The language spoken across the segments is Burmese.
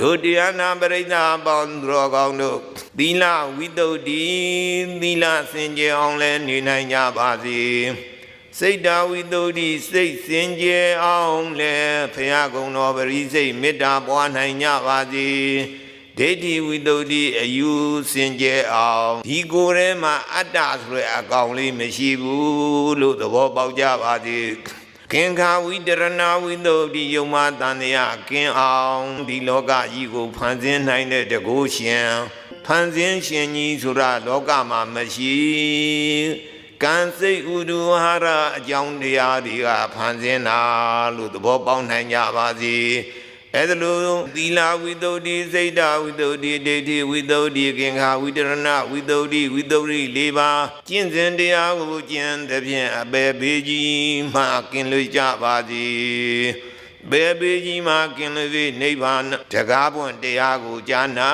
ဒုတိယနာပရိသတ်ပေါင်းသူတော်ကောင်းတို့သီလဝိတ္တုတိသီလစင်ကြယ်အောင်လဲနေနိုင်ကြပါစေစိတ်တာဝိတ္တုတိစိတ်စင်ကြယ်အောင်လဲဖရာကုံတော်ပရိစိတ်မေတ္တာပွားနိုင်ကြပါစေဒိဋ္ဌိဝိတ္တုတိအယူစင်ကြယ်အောင်ဒီကိုယ်ထဲမှာအတ္တဆိုတဲ့အကောင်လေးမရှိဘူးလို့သဘောပေါက်ကြပါစေ ခင်ခာဝိတရဏဝိတ္တုတိယုံမတန်တရားကင်းအောင်ဒီလောကကြီးကိုဖန်ဆင်းနိုင်တဲ့တကုရှင်ဖန်ဆင်းရှင်ကြီးဆိုတာလောကမှာမရှိကံစိတ်ဥဒုဟာရအကြောင်းတရားတွေကဖန်ဆင်းတာလို့သဘောပေါက်နိုင်ကြပါစေ အဲ့ဒါလို့သီလဝိတ္တုတိစိတ်တဝိတ္တုတိဒိဋ္ဌိဝိတ္တုတိကင်္ခာဝိတရဏဝိတ္တုတိဝိတ္တုရိ၄ပါးကျင့်စဉ်တရားကိုကျင့်သဖြင့်အပေဘေးကြီးမှကင်းလွတ်ကြပါစေ ဘယ်ဘေးကြီးမှကင်းလွတ်၍နိဗ္ဗာန်တကားပွင့်တရားကိုကြားနာ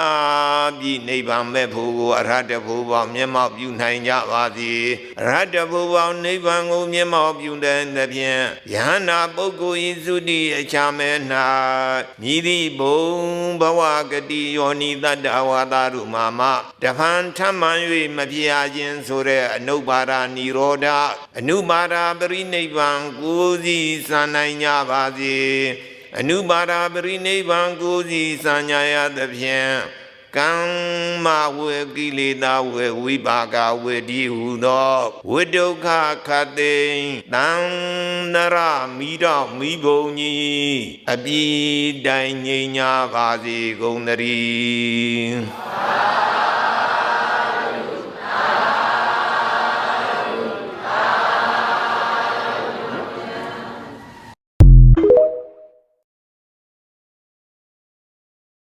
ပြီးနိဗ္ဗာန်မဲ့ဖို့ကိုအရဟတဖို့ပေါင်းမျက်မှောက်ပြုနိုင်ကြပါစေအရဟတဖို့ပေါင်းနိဗ္ဗာန်ကိုမျက်မှောက်ပြုတဲ့ဖြင့်ယဟနာပုဂ္ဂိုလ်ဤသုတိအချာမဲ၌မြည်သည့်ဘုံဘဝဂတိယောနိတတ္တဝါဒရုမာမတဖန်ထမှန်၍မပြာခြင်းဆိုတဲ့အနုပါဒနိရောဓအနုပါဒပရိနိဗ္ဗာန်ကိုယ်စီစံနိုင်ကြပါစေအနုပါဒပရိနိဗ္ဗာန်ကိုယ်စီစံညာရသဖြင့်ကမ္မဝေကိလေသာဝေဝိပါကဝေဒီဟုသောဝိဒုက္ခခတိံတံနရမိတော်မိဘုံကြီးအပြည့်တိုင်ငြိမ်ညာပါစေကုန်သတည်း